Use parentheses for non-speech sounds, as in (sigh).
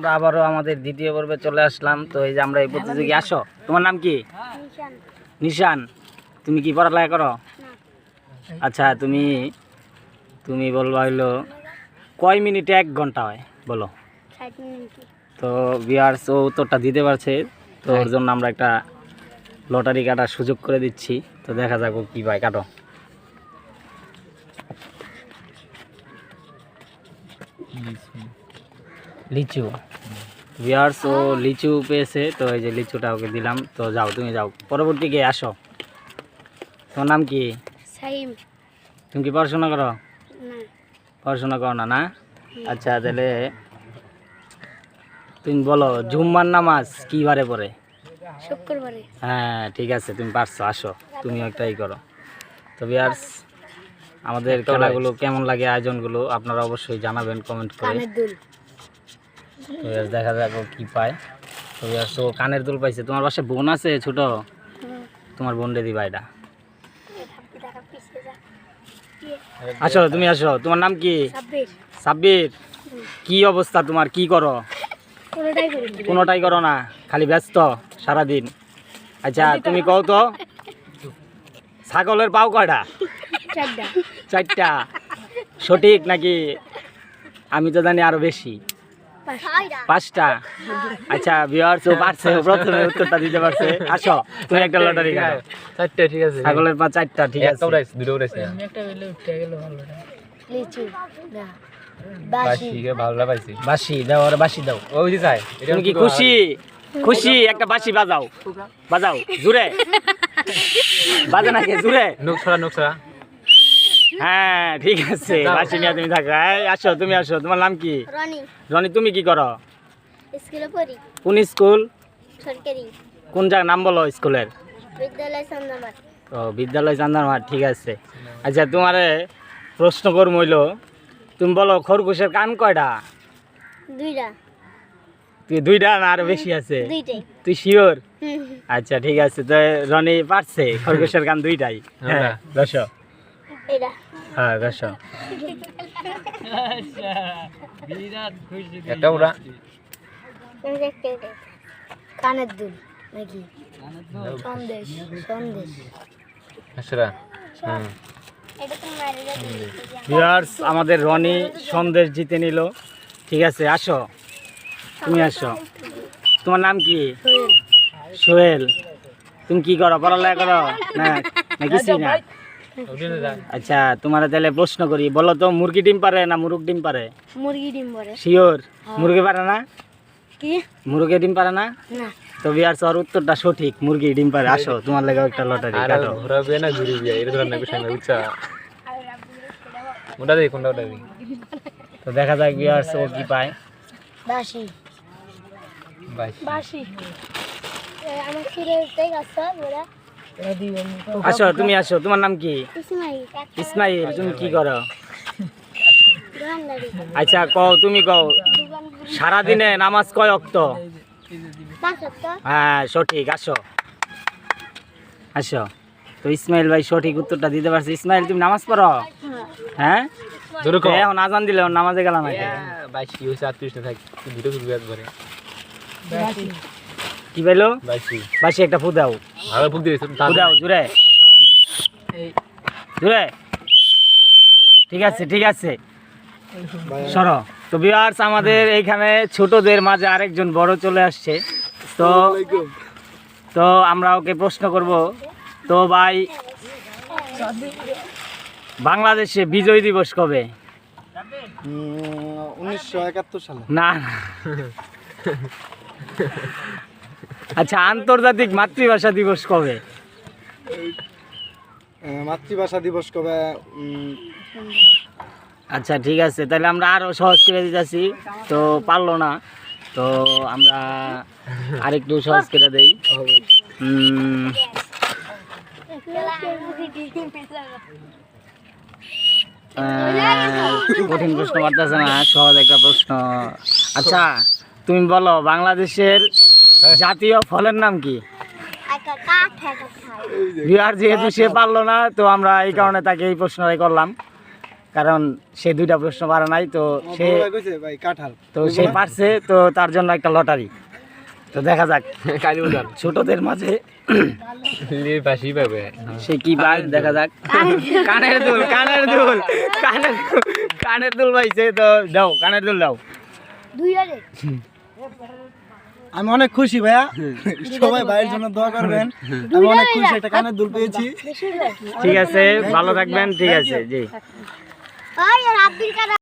আমরা আবারও আমাদের দ্বিতীয় পর্বে চলে আসলাম। তো এই যে আমরা এই প্রতিযোগী আসো। তোমার নাম কি? নিশান। তুমি কি পড়ালেখা করো? আচ্ছা তুমি তুমি বলবা হইল কয় মিনিটে এক ঘণ্টা হয়? বলো। তো বিয়ার্স ও উত্তরটা দিতে পারছে। তো ওর জন্য আমরা একটা লটারি কাটার সুযোগ করে দিচ্ছি। তো দেখা যাক ও কী পায়। কাটো। লিচু। বিয়ার্স ও লিচু পেয়েছে তো এই যে লিচুটা ওকে দিলাম। তো যাও তুমি যাও। পরবর্তী গিয়ে আসো। তোমার নাম কি? সাইম। তুমি কি পড়াশোনা করো? পড়াশোনা করো না না? আচ্ছা তাহলে তুমি বলো জুম্মার নামাজ কি বারে পড়ে? শুক্রবারে। হ্যাঁ ঠিক আছে তুমি পারছ আসো। তুমি একটাই করো। তো ভিয়ার্স আমাদের খেলাগুলো কেমন লাগে আয়োজনগুলো আপনারা অবশ্যই জানাবেন কমেন্ট করে। তো দেখা যাক ও কি পায়। তো ও কানের দুল পাইছে। তোমার পাশে বোন আছে ছোট? তোমার বোন রে দিবা এটা আসো তুমি আসো। তোমার নাম কি? সাব্বির। কি অবস্থা তোমার? কি করো? কোনোটাই করি না। খালি ব্যস্ত সারাদিন। আচ্ছা তুমি কও তো ছাগলের পাও কয়টা? চারটা। সঠিক নাকি? আমি তো জানি আরও বেশি। পাঁচটা। আচ্ছা ভিউয়ার্স ও পারছে প্রথমে উত্তরটা দিতে পারছে। আসো তুমি একটা লটারি কাটো চারটে ঠিক আছে। ছাগলের পা চারটা ঠিক আছে। একটা উড়াইছে দুটো উড়াইছে লিচু না। বাসি কে ভালো পাইছি বাসি? দাও আর বাসি দাও। ওই যে চাই তুমি কি খুশি? খুশি? একটা বাসি বাজাও। বাজাও জুড়ে। বাজে নাকি জুড়ে? নুক ছড়া নুক ছড়া হ্যাঁ ঠিক আছে। বাসি নিয়ে তুমি থাকো। এই, আসো তুমি আসো। তোমার নাম কি? রনি। রনি তুমি কি করো? স্কুলে পড়ি। কোন স্কুল? সরকারি। কোন জায়গার নাম বলো স্কুলের। বিদ্যালয় সন্ধ্যামার ও বিদ্যালয় চান্দারমাঠ ঠিক আছে। আচ্ছা তোমারে প্রশ্ন করম হইল তুমি বলো খরগোশের কান কয়টা দুইটা তুই দুইটা না আরও বেশি আছে? দুইটাই। তুই শিওর? আচ্ছা ঠিক আছে। তো রনি পারছে খরগোশের কান দুইটাই। হ্যাঁ দশ হ্যাঁ একটা। কানের দুল নাকি? সন্দেশ সন্দেশ। ভিউয়ার্স আমাদের রনি সন্দেশ জিতে নিল। ঠিক আছে আসো। তুমি আসো। তোমার নাম কি? সোহেল। তুমি কি করো? পড়ালেখা করো? না না কিছুই না। (laughs) আচ্ছা তোমার তাহলে প্রশ্ন করি বলো তো মুরগি ডিম পারে না মুরগ ডিম পারে? মুরগি ডিম বলে শিওর মুরগি পারে না? কি? মুরগি ডিম পারে না? না। তো ভিউয়ার্স ওর উত্তরটা সঠিক মুরগি ডিম পারে। আসো তোমার লেগে একটা লটারি আর কাটো। ঘোরাবে না ঘুরবি এটা ধর না বিষয় না বুঝছা? ওটা দেই কোনটা ওটা দেই তো দেখা যাক বিয়ার ও কি পায়। বাসি বাই বাসি আমার সুরে তাই আছে বলা আসো তুমি আসো তোমার নাম কি? ইসমাইল তুমি কি করো? আচ্ছা কও তুমি কও সারাদিনে নামাজ কয় অক্ত? হ্যাঁ সঠিক আসো। আসো। তো ইসমাইল ভাই সঠিক উত্তরটা দিতে পারছি। ইসমাইল তুমি নামাজ পড়ো? হ্যাঁ? জোরে তো এখন আজান দিলে নামাজে গেলাম হয়েছে ভিডিও করবি একবারে। কি পাইলো? বাসি একটা ফু দাও দাও জুড়ে। জুড়ে। ঠিক আছে ঠিক আছে। সরো। তো বিয়ার্স আমাদের এইখানে ছোটদের মাঝে আরেকজন বড় চলে আসছে। তো তো আমরা ওকে প্রশ্ন করব। তো ভাই বাংলাদেশে বিজয় দিবস কবে? উনিশশো একাত্তর সালে। না। (laughs) আচ্ছা আন্তর্জাতিক মাতৃভাষা দিবস কবে? মাতৃভাষা দিবস কবে? আচ্ছা ঠিক আছে। তাহলে আমরা আরও সহজ করে দিতেছি তো পারল না। তো আমরা আরেকটু সহজ করে দেই। কঠিন প্রশ্ন পারতেছে না সহজ একটা প্রশ্ন। আচ্ছা তুমি বলো বাংলাদেশের জাতীয় ফলের নাম কি? কাঠ একা খাই বিহার যেহেতু সে পারল না তো আমরা এই কারণে তাকে এই প্রশ্নটাই করলাম। কারণ সে দুইটা প্রশ্ন পারে নাই তো সে বড় ভাই কইছে ভাই কাঁঠাল তো সে পারছে তো তার জন্য একটা লটারি। তো দেখা যাক। (laughs) ছোটদের মাঝে সে কি পায় দেখা যাক। কানের দুল। কানের দুল কানের কানের দুল পাইছে তো দাও কানের দুল দাও। আমি অনেক খুশি ভাইয়া। সবাই ভাইয়ের জন্য দোয়া করবেন। আমি অনেক খুশি একটা কানে দুল পেয়েছি। ঠিক আছে ভালো থাকবেন ঠিক আছে জি।